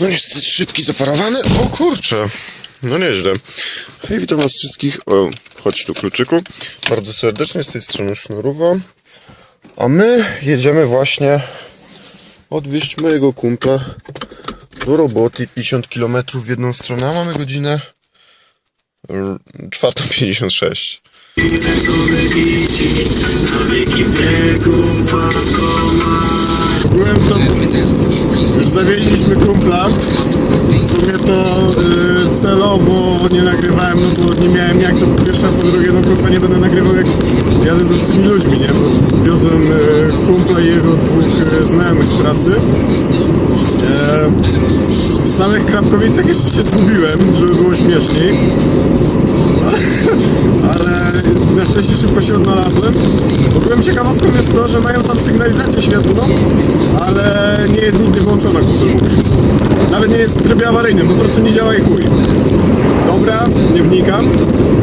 No niestety szybki, zaparowany. O kurczę. No nieźle. Hej, witam was wszystkich. O, chodź tu kluczyku. Bardzo serdecznie z tej strony Sznurowa. A my jedziemy właśnie odwieźć mojego kumpla do roboty 50 km w jedną stronę, a mamy godzinę r- 4.56. Byłem. Już zawieźliśmy kumpla. W sumie to y, celowo nie nagrywałem, no bo nie miałem jak to po pierwsze, a po drugie no kurwa nie będę nagrywał jak jadę z obcymi ludźmi, nie? Bo wiozłem y, kumpla i jego dwóch y, znajomych z pracy. E, w samych Krapkowicach jeszcze się zgubiłem, żeby było śmieszniej. ale na szczęście szybko się odnalazłem. Ogółem ciekawostką jest to, że mają tam sygnalizację świetlną, ale nie jest nigdy włączona, mówi. Nawet nie jest w trybie awaryjnym, po prostu nie działa i chuj. Dobra, nie wnikam,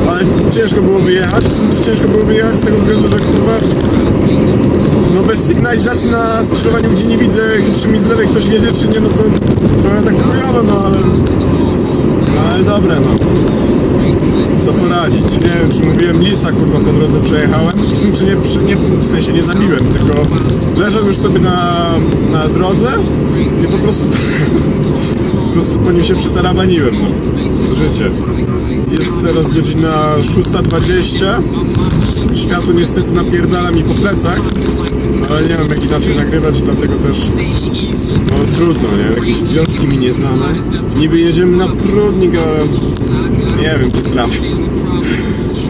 ale ciężko było wyjechać. Ciężko było wyjechać z tego względu, że kurwa no bez sygnalizacji na skrzyżowaniu, gdzie nie widzę, czy mi z lewej ktoś jedzie, czy nie, no to trochę tak chujowo, no ale... No ale dobre, no. Co poradzić? Nie wiem, czy mówiłem lisa, kurwa, po drodze przejechałem. Czy nie, przy- nie, w sensie nie zabiłem, tylko leżał już sobie na, na drodze i po prostu prostu po nim się przetarabaniłem, no. Życie. Jest teraz godzina 6.20. Światło niestety napierdala mi po plecach, ale nie wiem jak inaczej nagrywać, dlatego też no trudno, nie? Jakieś wioski mi nieznane. Niby jedziemy na prudnik, ale nie wiem czy trafię.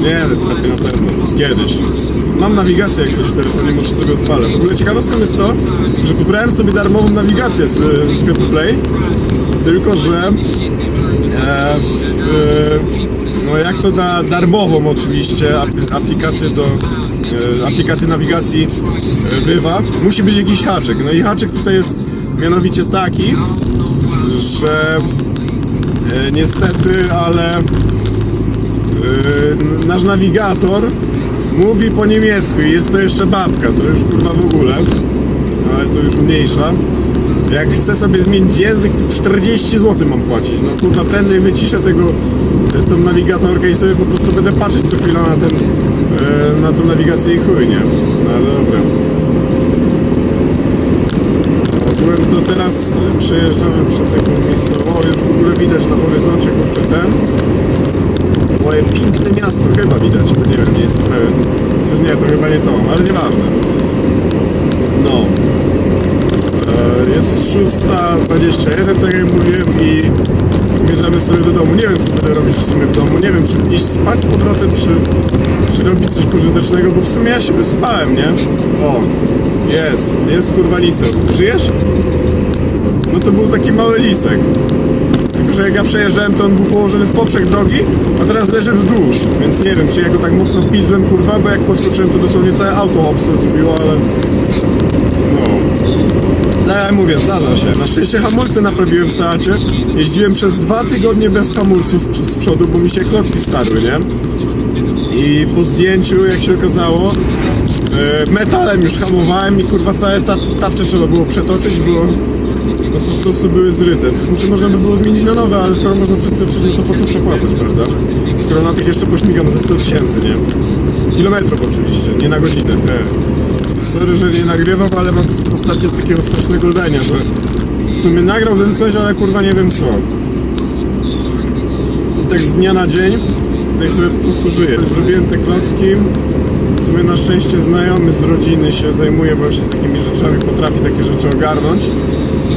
Nie, ale trafię na pewno. Kiedyś. Mam nawigację jak coś w telefonie, może sobie odpalę. W ogóle ciekawostką jest to, że pobrałem sobie darmową nawigację z sklepu Play, tylko że e, w, no jak to na darmową oczywiście ap- aplikację do e, aplikację nawigacji e, bywa, musi być jakiś haczyk. No i haczyk tutaj jest mianowicie taki, że niestety, ale nasz nawigator mówi po niemiecku i jest to jeszcze babka, to już kurwa w ogóle, ale to już mniejsza. Jak chcę sobie zmienić język, to 40 zł mam płacić. No kurwa, prędzej wyciszę tego, tą nawigatorkę i sobie po prostu będę patrzeć co chwilę na ten, yy, na tą nawigację i chuj, nie? No ale dobra. Ogółem to teraz przejeżdżamy przez jakąś miejscową, już w ogóle widać na horyzoncie kurczę ten, Moje piękne miasto chyba widać, bo nie wiem, nie jestem pewien. Już nie, to chyba nie to, ale nieważne. No. Jest 6.21, tak jak mówiłem i zmierzamy sobie do domu. Nie wiem, co będę robić w sumie w domu. Nie wiem, czy iść spać z powrotem, czy, czy robić coś pożytecznego, bo w sumie ja się wyspałem, nie? O, jest, jest kurwa lisek. Żyjesz? No to był taki mały lisek. Tylko, że jak ja przejeżdżałem, to on był położony w poprzek drogi, a teraz leży wzdłuż. Więc nie wiem, czy ja go tak mocno pizłem, kurwa, bo jak podskoczyłem, to dosłownie całe auto hopsa zrobiło, ale... No... No ja mówię, zdarza się. Na szczęście hamulce naprawiłem w Seacie. Jeździłem przez dwa tygodnie bez hamulców z przodu, bo mi się klocki starły, nie? I po zdjęciu, jak się okazało, e, metalem już hamowałem i kurwa całe ta, tarcze trzeba było przetoczyć, bo no po prostu były zryte. To znaczy można by było zmienić na nowe, ale skoro można przetoczyć, no to po co przepłacać, prawda? Skoro na tych jeszcze pośmigam ze 100 tysięcy, nie? Kilometrów oczywiście, nie na godzinę. E. Sorry, że nie nagrywam, ale mam ostatnio takiego strasznego lenia, że w sumie nagrałbym coś, ale kurwa nie wiem co. I tak z dnia na dzień, tak sobie po prostu żyję. Zrobiłem te klocki. W sumie na szczęście znajomy z rodziny się zajmuje właśnie takimi rzeczami, potrafi takie rzeczy ogarnąć.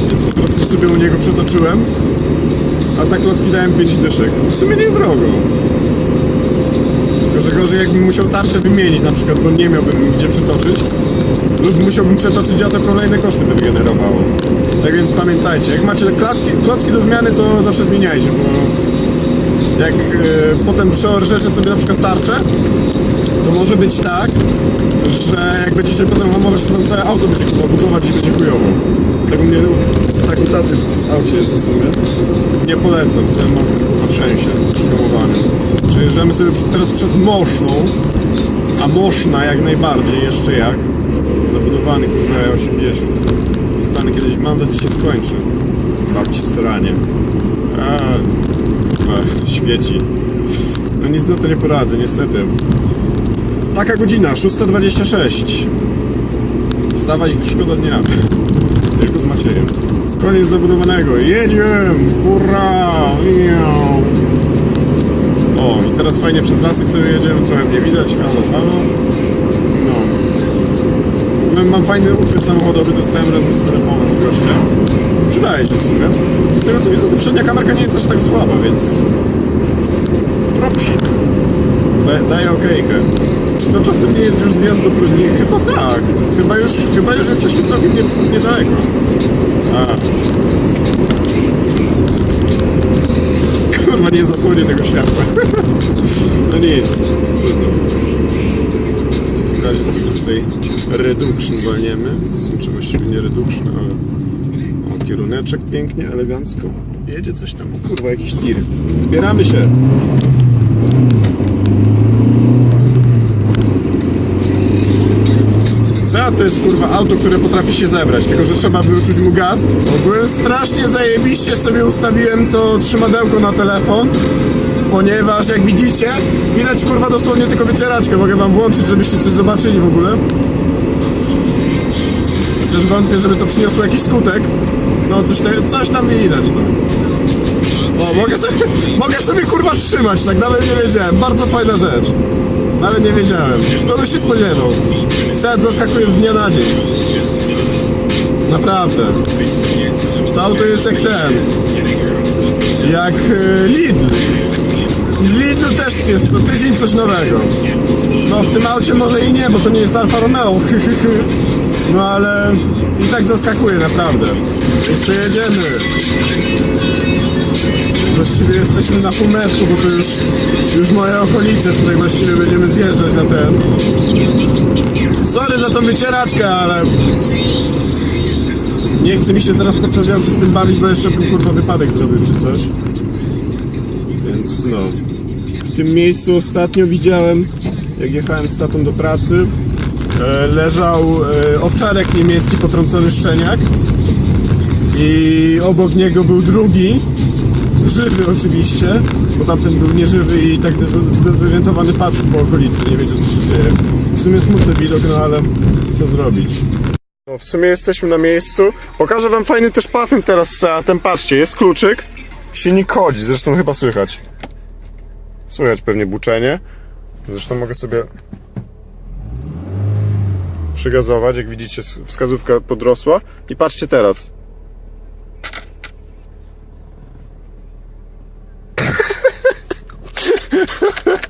Więc po prostu sobie u niego przetoczyłem. A za klocki dałem 5 dyszek. W sumie nie drogo. Jakbym musiał tarczę wymienić na przykład, bo nie miałbym gdzie przetoczyć. Lub musiałbym przetoczyć, a to kolejne koszty by wygenerowało. Tak więc pamiętajcie, jak macie klocki, klocki do zmiany, to zawsze zmieniajcie, bo jak e, potem przeorżecie sobie na przykład tarczę, to może być tak, że jak będziecie potem hamować, to całe auto będzie buzować i będzie chujowo. Tak mnie, tak u taty w aucie jest w sumie. Nie polecam, co ja mam trzęsie. Przejeżdżamy sobie teraz przez Moszną, a Moszna jak najbardziej, jeszcze jak. Zabudowany kurwa 80. Dostanę kiedyś mandat i się skończy. Babci sranie. A, kurwa, świeci. No nic na to nie poradzę, niestety. Taka godzina, 6.26. Wstawaj, szkoda dnia. Tylko z Maciejem. Koniec zabudowanego. Jedziemy! Hurra! Miau. O, i teraz fajnie przez lasek sobie jedziemy, trochę mnie widać. Halo, halo. No. Ogóle mam fajny uchwyt samochodowy, dostałem razem z telefonem od. Przydaje się w sumie. Z tego co widzę, to przednia kamerka nie jest aż tak słaba, więc... Propsik. Daję, daję okejkę. Czy to czasem nie jest już zjazd do Prudni? Chyba tak. Chyba już, chyba już jesteśmy całkiem nie, niedaleko. A. nie zasłonię tego światła. No nic. W razie sobie tutaj reduction walniemy. Czy właściwie nie reduction, ale... O, kieruneczek pięknie, elegancko. Jedzie coś tam. Kurwa, jakiś tir. Zbieramy się. Seat to jest kurwa auto, które potrafi się zebrać, tylko że trzeba wyczuć mu gaz. Ogółem strasznie zajebiście sobie ustawiłem to trzymadełko na telefon, ponieważ jak widzicie, widać kurwa dosłownie tylko wycieraczkę. Mogę wam włączyć, żebyście coś zobaczyli w ogóle. Chociaż wątpię, żeby to przyniosło jakiś skutek. No coś, te, coś tam widać, no. O, mogę sobie, mogę sobie kurwa trzymać, tak nawet nie wiedziałem. Bardzo fajna rzecz. Nawet nie wiedziałem. Kto by się spodziewał? Seat zaskakuje z dnia na dzień. Naprawdę. To auto jest jak ten. Jak e, Lidl. Lidl też jest co tydzień coś nowego. No w tym aucie może i nie, bo to nie jest Alfa Romeo. No ale i tak zaskakuje naprawdę. Jeszcze jedziemy. Właściwie jesteśmy na półmetku, bo to już, już moje okolice. Tutaj właściwie będziemy zjeżdżać na ten. Sorry za tą wycieraczkę, ale nie chce mi się teraz podczas jazdy z tym bawić, bo jeszcze bym kurwa wypadek zrobił czy coś. Więc no. W tym miejscu ostatnio widziałem, jak jechałem z tatą do pracy, e, leżał e, owczarek niemiecki potrącony szczeniak i obok niego był drugi, żywy oczywiście, bo tamten był nieżywy i tak zdez- zdezorientowany patrzył po okolicy, nie wiedział co się dzieje. W sumie smutny widok, no ale co zrobić. No, w sumie jesteśmy na miejscu. Pokażę wam fajny też patent teraz z. Patrzcie, jest kluczyk, silnik chodzi, zresztą chyba słychać. Słychać pewnie buczenie. Zresztą mogę sobie przygazować, jak widzicie wskazówka podrosła. I patrzcie teraz.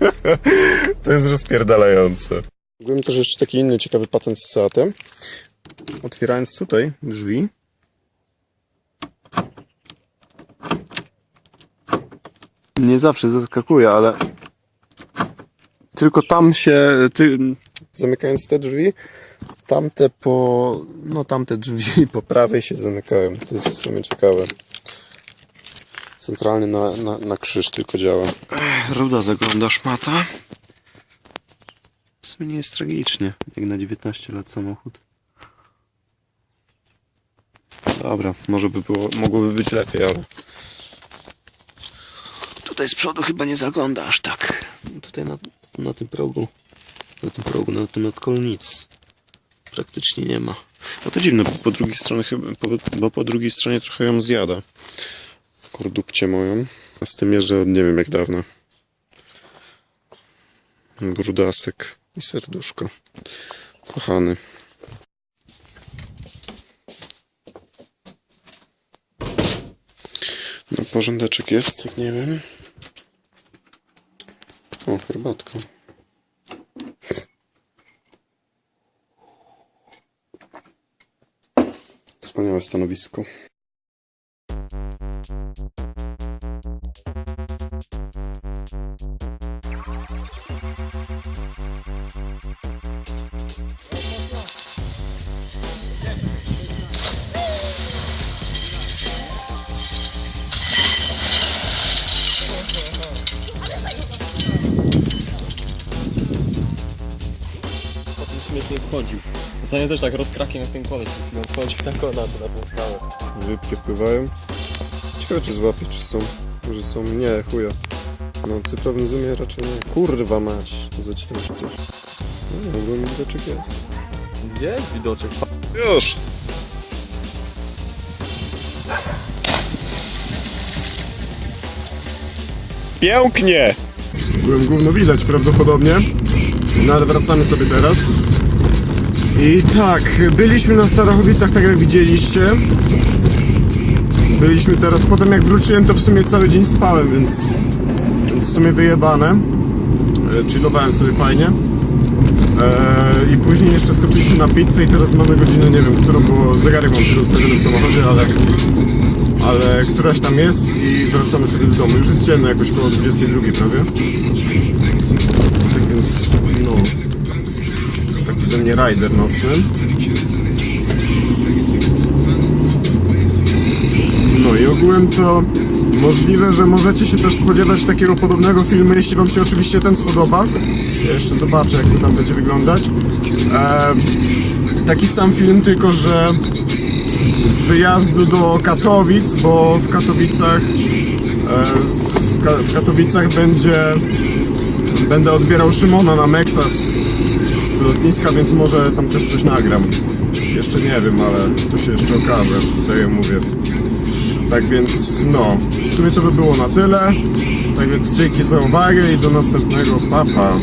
To jest rozpierdalające. Byłem też jeszcze taki inny ciekawy patent z Seatem. Otwierając tutaj drzwi. Nie zawsze zaskakuje, ale tylko tam się, ty, zamykając te drzwi, tamte po, no tamte drzwi po prawej się zamykają. To jest w sumie ciekawe. Centralny na, na, na krzyż tylko działa. Ruda zagląda szmata. W sumie nie jest tragicznie, jak na 19 lat samochód. Dobra, może by było, mogłoby być lepiej, ale... Tutaj z przodu chyba nie zagląda aż tak. Tutaj na, na tym progu, na tym progu, na tym nadkolu nic. Praktycznie nie ma. No to dziwne, bo po drugiej stronie bo po drugiej stronie trochę ją zjada. Kordupcie moją. A z tym jeżdżę od nie wiem jak dawno. Brudasek i serduszko. Kochany. No porządeczek jest, jak nie wiem. O, herbatka. Wspaniałe stanowisko. Śmietnik wchodził. Ostatnio też tak rozkraki na tym kole, przed chwilą wchodził na kola, to na tą skałę. Rybki pływają. Ciekawe czy złapie, czy są. Może są. Nie, chuja. No, cyfrowym zoomie raczej nie. Kurwa mać. Zacięło się coś. No, ogólnie widoczek jest. Jest widoczek. Już! Pięknie! Byłem gówno widać prawdopodobnie. No ale wracamy sobie teraz. I tak, byliśmy na Starachowicach, tak jak widzieliście. Byliśmy teraz, potem jak wróciłem to w sumie cały dzień spałem, więc, w sumie wyjebane. E, Chillowałem sobie fajnie. E, I później jeszcze skoczyliśmy na pizzę i teraz mamy godzinę, nie wiem, którą, bo zegarek mam źle ustawiony w samochodzie, ale, ale któraś tam jest i wracamy sobie do domu. Już jest ciemno, jakoś koło 22 prawie. Tak więc, no, taki ze mnie rider nocny. No i ogółem to możliwe, że możecie się też spodziewać takiego podobnego filmu, jeśli wam się oczywiście ten spodoba. Ja jeszcze zobaczę, jak to tam będzie wyglądać. Eee, taki sam film, tylko że z wyjazdu do Katowic, bo w Katowicach e, w, Ka- w Katowicach będzie będę odbierał Szymona na Mexa z, z lotniska, więc może tam też coś nagram. Jeszcze nie wiem, ale to się jeszcze okaże, tak jak mówię. Tak więc no, w sumie to by było na tyle. Tak więc dzięki za uwagę i do następnego papa.